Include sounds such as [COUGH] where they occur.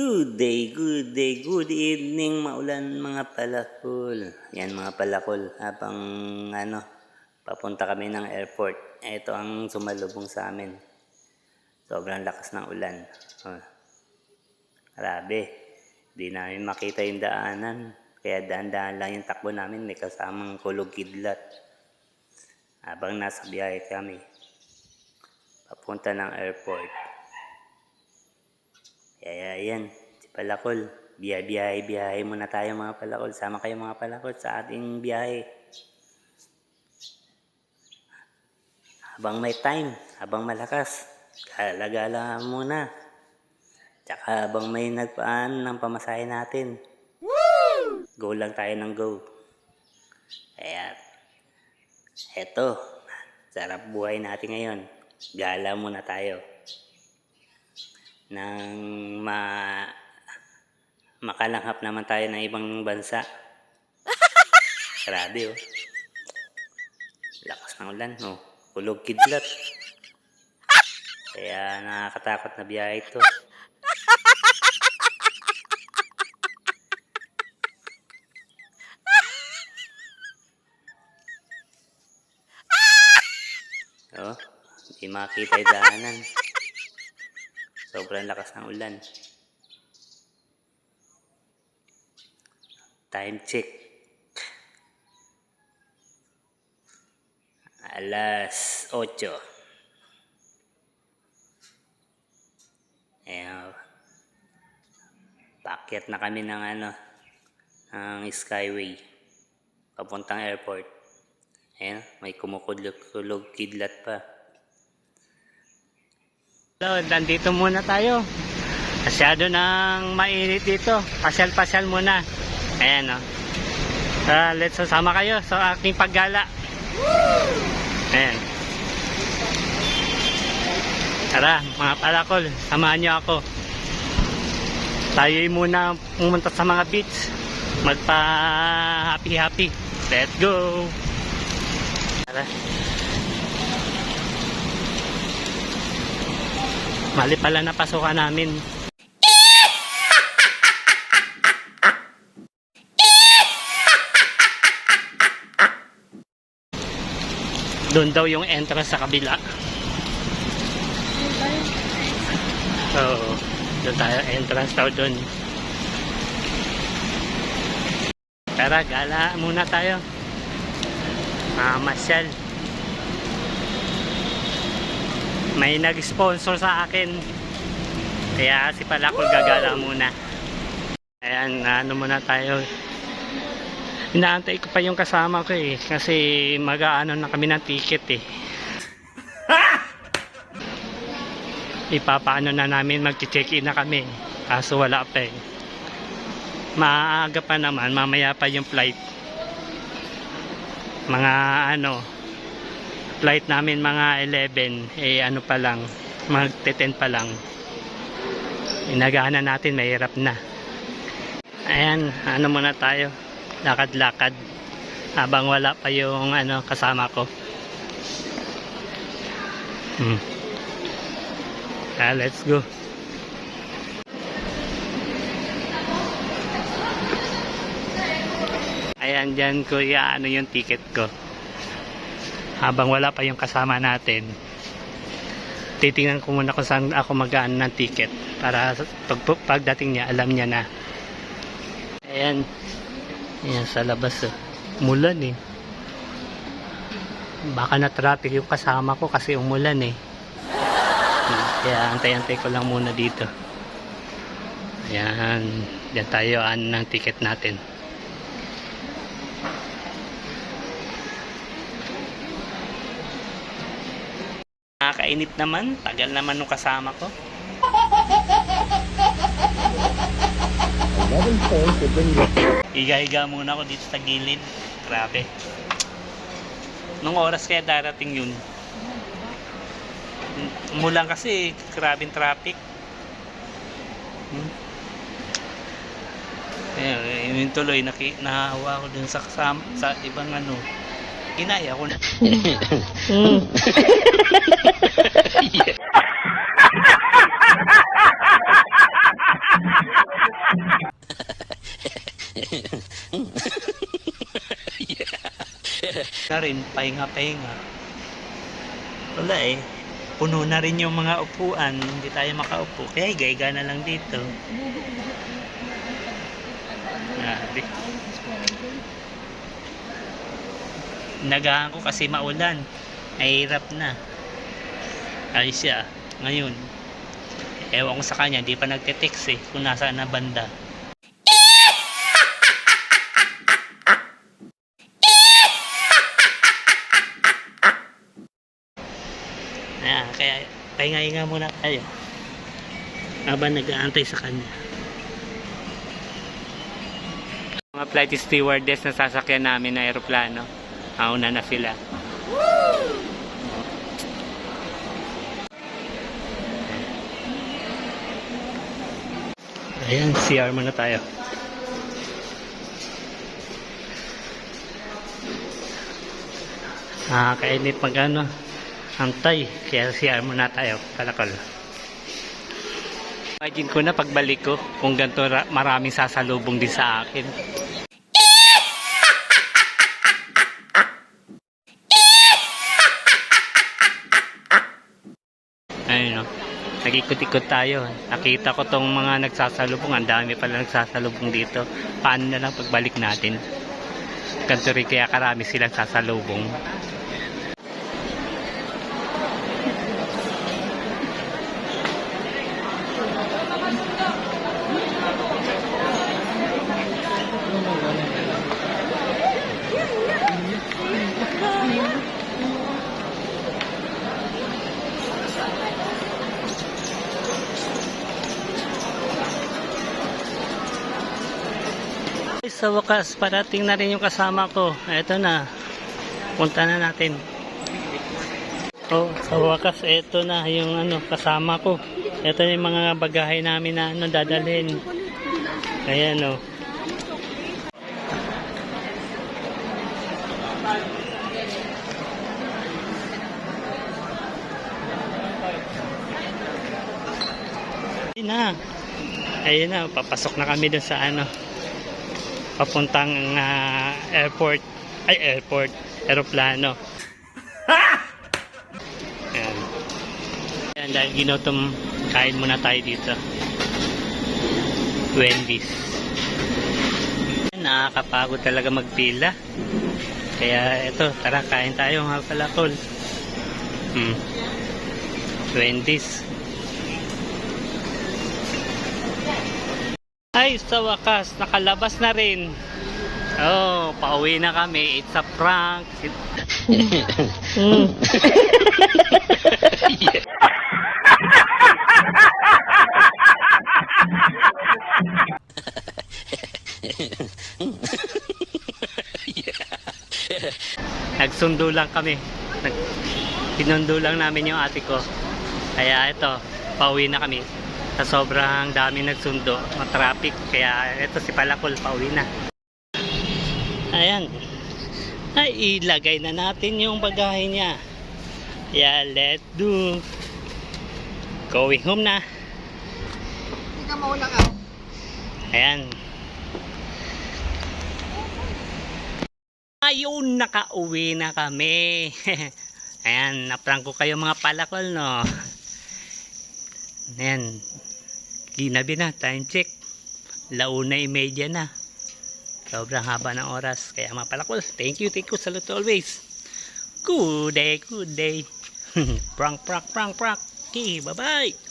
Good day, good day, good evening, maulan mga palakol. Yan mga palakol, habang ano, papunta kami ng airport. Ito ang sumalubong sa amin. Sobrang lakas ng ulan. Oh. Grabe, di namin makita yung daanan. Kaya daan-daan lang yung takbo namin, may kasamang kulog kidlat. Habang nasa biyahe kami, papunta ng airport. Kaya yan, si Palakol. Biyahe, biyahe muna tayo mga Palakol. Sama kayo mga Palakol sa ating biyahe. Habang may time, habang malakas, gala-gala muna. Tsaka habang may nagpaan ng pamasahe natin. Go lang tayo ng go. Kaya, eto, sarap buhay natin ngayon. Gala muna tayo nang ma makalanghap naman tayo ng ibang bansa. [LAUGHS] Grabe oh. Lakas ng ulan, oh. Kulog kidlat. Kaya nakakatakot na biyahe ito. [LAUGHS] Oh, hindi makita yung daanan. Sobrang lakas ng ulan. Time check. Alas 8. Ayan. Pakyat na kami ng ano, ang Skyway. Papuntang airport. Ayan, may kumukulog kidlat pa. Hello, nandito muna tayo. Masyado nang mainit dito. Pasyal-pasyal muna. Ayan o. Uh, let's sasama kayo sa aking paggala. Ayan. Tara, mga palakol, samahan niyo ako. Tayo muna pumunta sa mga beach. Magpa happy-happy. Let's go! Tara. Mali pala na pasukan namin. Doon daw yung entrance sa kabila. So, doon tayo entrance daw doon. Tara, gala muna tayo. Ah, may nag-sponsor sa akin. Kaya si Palakol gagala muna. Ayan ano muna tayo. Inaantay ko pa yung kasama ko eh kasi mag-aano na kami ng ticket eh. [LAUGHS] Ipapaano na namin mag-check in na kami. Kaso wala pa eh. Maaga pa naman mamaya pa yung flight. Mga ano flight namin mga 11 eh ano pa lang magte 10 pa lang. Inagahan na natin mahirap na. Ayan ano muna tayo lakad lakad habang wala pa yung ano kasama ko. Hmm. ah, let's go. Ayan dyan kuya ano yung ticket ko habang wala pa yung kasama natin titingnan ko muna kung saan ako magaan ng ticket para pag, pagdating niya alam niya na. Ayan. Ayan sa labas oh. umulan eh. Baka na traffic yung kasama ko kasi umulan eh. Kaya antay-antay ko lang muna dito. Ayan. Dyan tayo an ng ticket natin Nakakainip naman. Tagal naman nung kasama ko. 11 points would bring you Higa-higa muna ako dito sa gilid. Grabe. Nung oras kaya darating yun. Mulang kasi, grabing traffic. Hmm. Ayun, yun tuloy, naki, nahawa ko dun sa, sa, sa ibang ano. Inaya ko na. Mm. yeah. yeah. na rin, pahinga-pahinga. Wala eh. Puno na rin yung mga upuan. Hindi tayo makaupo. Kaya gaiga na lang dito. Grabe. Nagahan ko kasi maulan. Nahihirap na. Ay siya. Ngayon. Ewan ko sa kanya. Di pa nagte-text eh. Kung nasaan na banda. [LAUGHS] Ayan, kaya pahinga-hinga muna tayo. Habang nag-aantay sa kanya. Mga flight stewardess na sasakyan namin na aeroplano. Mauna na sila. Ayan, CR muna tayo. Ah, kainit mag ano, antay. Kaya CR muna tayo, kalakal. Imagine ko na pagbalik ko kung ganito ra- maraming sasalubong din sa akin. Ayun no. Nag-ikot-ikot tayo. Nakita ko tong mga nagsasalubong. Ang dami pala nagsasalubong dito. Paano na lang pagbalik natin? Ganito rin kaya karami silang sasalubong. Sa wakas, parating na rin yung kasama ko. Ito na. Punta na natin. Oh, sa wakas, ito na yung ano, kasama ko. Ito yung mga bagahe namin na ano, dadalhin. Ayan oh. Ayun na. Ayun na, papasok na kami dun sa ano, papuntang ah, airport ay airport aeroplano. [LAUGHS] Ayan. Ayan, dahil ginutom kain muna tayo dito. Wendy's. Nakakapagod talaga magpila. Kaya ito tara kain tayo mga palakol hmm. Wendy's Ay, sa wakas, nakalabas na rin. Oh, pauwi na kami. It's a prank. Mm. Nagsundo lang kami. Nag Pinundo lang namin yung ate ko. Kaya ito, pauwi na kami. Sa sobrang dami nagsundo, matraffic. Kaya ito si Palakol, pauwi na. Ayan. Ay, ilagay na natin yung bagahe niya. Yeah, let's do. Going home na. Ka mauna ka. Ayan. Ayun, nakauwi na kami. [LAUGHS] Ayan, naprank ko kayo mga palakol, no? Ayan. Ginabi na, time check. Launa imedya na. Sobrang haba ng oras. Kaya mga palakol, thank you, thank you, salute always. Good day, good day. [LAUGHS] prank, prank, prank, prank. Okay, bye-bye.